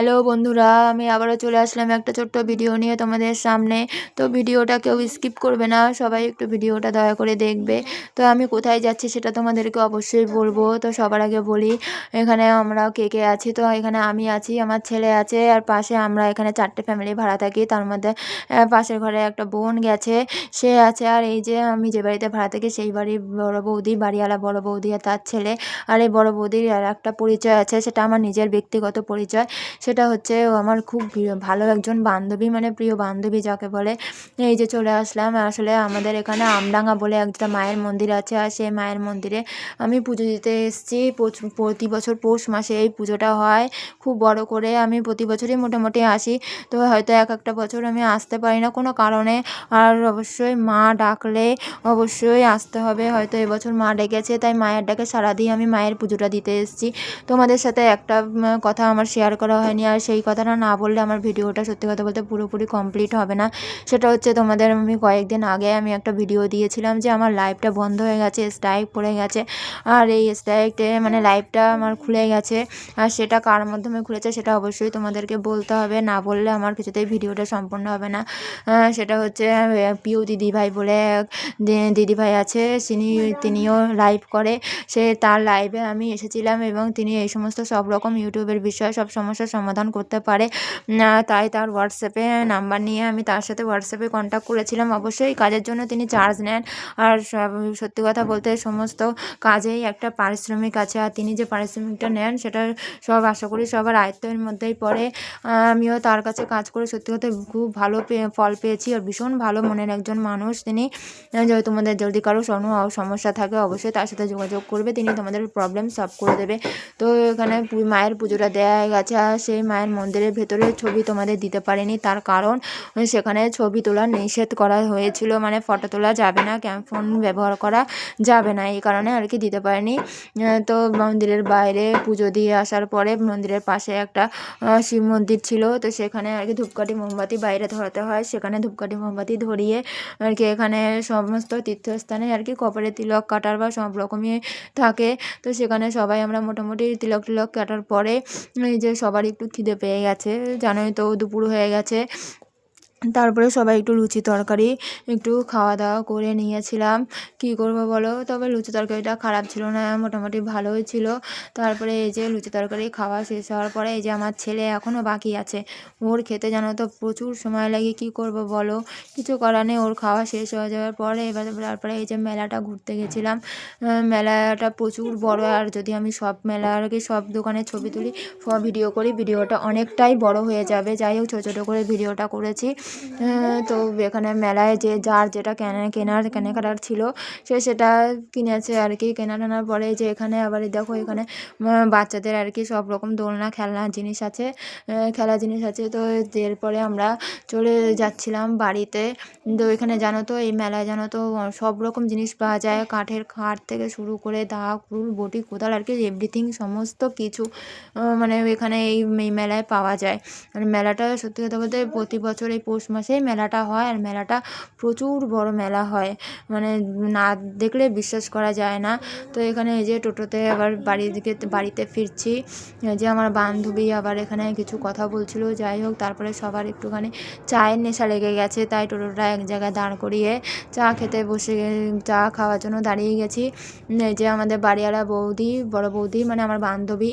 Hello বন্ধুরা, আমি আবারও চলে আসলাম একটা ছোট্ট ভিডিও নিয়ে তোমাদের সামনে। তো ভিডিওটা কেউ স্কিপ করবে না, সবাই একটু ভিডিওটা দয়া করে দেখবে। তো আমি কোথায় যাচ্ছি সেটা তোমাদেরকে অবশ্যই বলব। তো সবার আগে বলি, এখানে আমরা কে কে আছি? তো এখানে আমি আছি, আমার ছেলে আছে, আর পাশে আমরা এখানে চারটে ফ্যামিলি ভাড়া থাকি। তার মধ্যে পাশের ঘরে একটা বোন গেছে, সে আছে। আর এই যে আমি যে বাড়িতে ভাড়া থাকি, সেই বাড়ির বড় বৌদি, বাড়িওয়ালা বড় বৌদি আর তার ছেলে। আর এই বড় বৌদির আর একটা পরিচয় আছে, সেটা আমার নিজের ব্যক্তিগত পরিচয়। সেটা হচ্ছে আমার খুব ভালো একজন বান্ধবী মানে প্রিয় বান্ধবী যাকে বলে। এই যে চলে আসলাম, আসলে আমাদের এখানে আমডাঙ্গা বলে একটা মায়ের মন্দির আছে, আর সেই মায়ের মন্দিরে আমি পুজো দিতে এসেছি। প্রতি বছর পৌষ মাসে এই পুজোটা হয়। খুব বড় করে আমি প্রতি বছরই মোটামুটি আসি। তো হয়তো এক একটা বছর আমি আসতে পারি না কোনো কারণে। আর অবশ্যই মা ডাকলে অবশ্যই আসতে হবে। হয়তো এবছর মা ডেকেছে, তাই মায়ের ডাকে সারা দিয়ে আমি মায়ের পুজোটা দিতে এসেছি। তোমাদের সাথে একটা কথা আমার শেয়ার করা হয়নি। আর সেই কথাটা না বললে আমার ভিডিওটা সত্যি কথা বলতে পুরোপুরি কমপ্লিট হবে না। সেটা হচ্ছে তোমাদের আমি কয়েকদিন আগে আমি একটা ভিডিও দিয়েছিলাম যে আমার লাইভটা বন্ধ হয়ে গেছে স্ট্রাইক পড়ে গেছে। আর এই স্ট্রাইকটে মানে লাইভটা আমার খুলে গেছে। আর সেটা কার মাধ্যমে খুলেছে সেটা অবশ্যই তোমাদেরকে বলতে হবে। না বললে আমার কিছুতেই ভিডিওটা সম্পূর্ণ হবে না। সেটা হচ্ছে পিউ দিদিভাই বলে দিদিভাই আছে। তিনি, তিনিও লাইভ করে। সে তার লাইভে আমি এসেছিলাম এবং তিনি এই সমস্ত সব রকম ইউটিউবের বিষয়ে সব সমস্যার সমাধান করতে পারে। তাই তার হোয়াটসঅ্যাপে নাম্বার নিয়ে আমি তার সাথে হোয়াটসঅ্যাপে কন্ট্যাক্ট করেছিলাম। অবশ্যই কাজের জন্য তিনি চার্জ নেন। আর সত্যি কথা বলতে সমস্ত কাজেই একটা পারিশ্রমিক আছে। আর তিনি যে পারিশ্রমিকটা নেন, সেটা সব আশা করি সবার আয়ত্তের মধ্যেই পড়ে। আমিও তার কাছে কাজ করে সত্যি কথা খুব ভালো ফল পেয়েছি। আর ভীষণ ভালো মনের একজন মানুষ তিনি। যদি তোমাদের যদি কারও কোনো সমস্যা থাকে, অবশ্যই তার সাথে যোগাযোগ করবে। তিনি তোমাদের প্রবলেম সলভ করে দেবে। তো এখানে মায়ের পুজোটা দেওয়া গেছে। আর সেই মায়ের মন্দিরের ভেতরের ছবি তোমাদের দিতে পারিনি। তার কারণ, সেখানে ছবি তোলা নিষেধ করা হয়েছিল। মানে ফটো তোলা যাবে না ফোন ব্যবহার করা যাবে না। এই কারণে আর কি দিতে পারিনি। তো মন্দিরের বাইরে পুজো দিয়ে আসার পরে মন্দিরের পাশে একটা শিব মন্দির ছিল। তো সেখানে আর কি ধূপকাঠি, মোমবাতি বাইরে ধরাতে হয়। সেখানে ধূপকাঠি, মোমবাতি ধরিয়ে আর কি এখানে সমস্ত তীর্থস্থানে আর কি কপালে তিলক কাটার বা সব রকমই থাকে। তো সেখানে সবাই আমরা মোটামুটি তিলক টিলক কাটার পরে যে সবার একটু খিদে পেয়ে গেছে। জানোই তো দুপুর হয়ে গেছে। তারপরে সবাই একটু লুচি তরকারি একটু খাওয়া দাওয়া করে নিয়েছিলাম। কী করব বলো? তবে লুচি তরকারিটা খারাপ ছিল না, মোটামুটি ভালোই ছিল। তারপরে এই যে লুচি তরকারি খাওয়া শেষ হওয়ার পরে এই যে আমার ছেলে এখনও বাকি আছে, ওর খেতে জানো তো প্রচুর সময় লাগে, কী করব বলো? কিছু করার নেই, ওর খাওয়া শেষ হয়ে যাওয়ার পরে এবার তারপরে এই যে মেলাটা ঘুরতে গেছিলাম। মেলাটা প্রচুর বড়, আর যদি আমি সব মেলা আর কি সব দোকানে ছবি তুলি, সব ভিডিও করি, ভিডিওটা অনেকটাই বড় হয়ে যাবে। যাই হোক, ছোটো ছোটো করে ভিডিওটা করেছি। তো এখানে মেলায় যে যার যেটা কেনা, কেনার, কেনাকাটার ছিল, সে সেটা কিনেছে আর কি। কেনা টানার পরে যে এখানে আবার দেখো এখানে বাচ্চাদের আর কি সব রকম দোলনা খেলনার জিনিস আছে খেলার জিনিস আছে। তো এরপরে আমরা চলে যাচ্ছিলাম বাড়িতে। তো এখানে জানো তো, এই মেলায় জানো তো, সব রকম জিনিস পাওয়া যায়। কাঠের খাট থেকে শুরু করে দা কুল বটি, কোদাল আর কি এভরিথিং সমস্ত কিছু মানে এখানে এই মেলায় পাওয়া যায়। আর মেলাটা সত্যি কথা বলতে প্রতি বছর এই মাসেই মেলাটা হয় আর মেলাটা প্রচুর বড় মেলা হয়। মানে না দেখলে বিশ্বাস করা যায় না। তো এখানে এই যে টোটোতে আবার বাড়ির দিকে বাড়িতে ফিরছি। যে আমার বান্ধবী আবার এখানে কিছু কথা বলছিল, যাই হোক তারপরে সবার একটুখানি চায়ের নেশা লেগে গেছে, তাই টোটোটা এক জায়গায় দাঁড় করিয়ে চা খেতে বসে চা খাওয়ার জন্য দাঁড়িয়ে গেছি। এই যে আমাদের বাড়িওয়ালা বৌদি, বড় বৌদি মানে আমার বান্ধবী,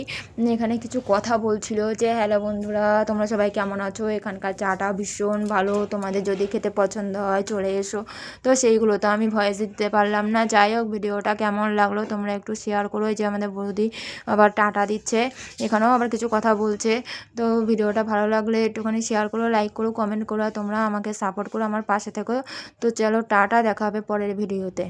এখানে কিছু কথা বলছিল যে, হ্যালো বন্ধুরা, তোমরা সবাই কেমন আছো? এখানকার চাটা ভীষণ ভালো, তোমাদের যদি খেতে পছন্দ হয় চলে এসো। তো সেইগুলো তো আমি ভয়েস দিতে পারলাম না। যাই হোক, ভিডিওটা কেমন লাগল তোমরা একটু শেয়ার করো। যে আমাদের বৌদি আবার টাটা দিচ্ছে, এখানেও আবার কিছু কথা বলছে। তো ভিডিওটা ভালো লাগলে একটুখানি শেয়ার করো লাইক করো কমেন্ট করো তোমরা আমাকে সাপোর্ট করো আমার পাশে থেকো। তো চলো, টাটা, দেখা হবে পরের ভিডিওতে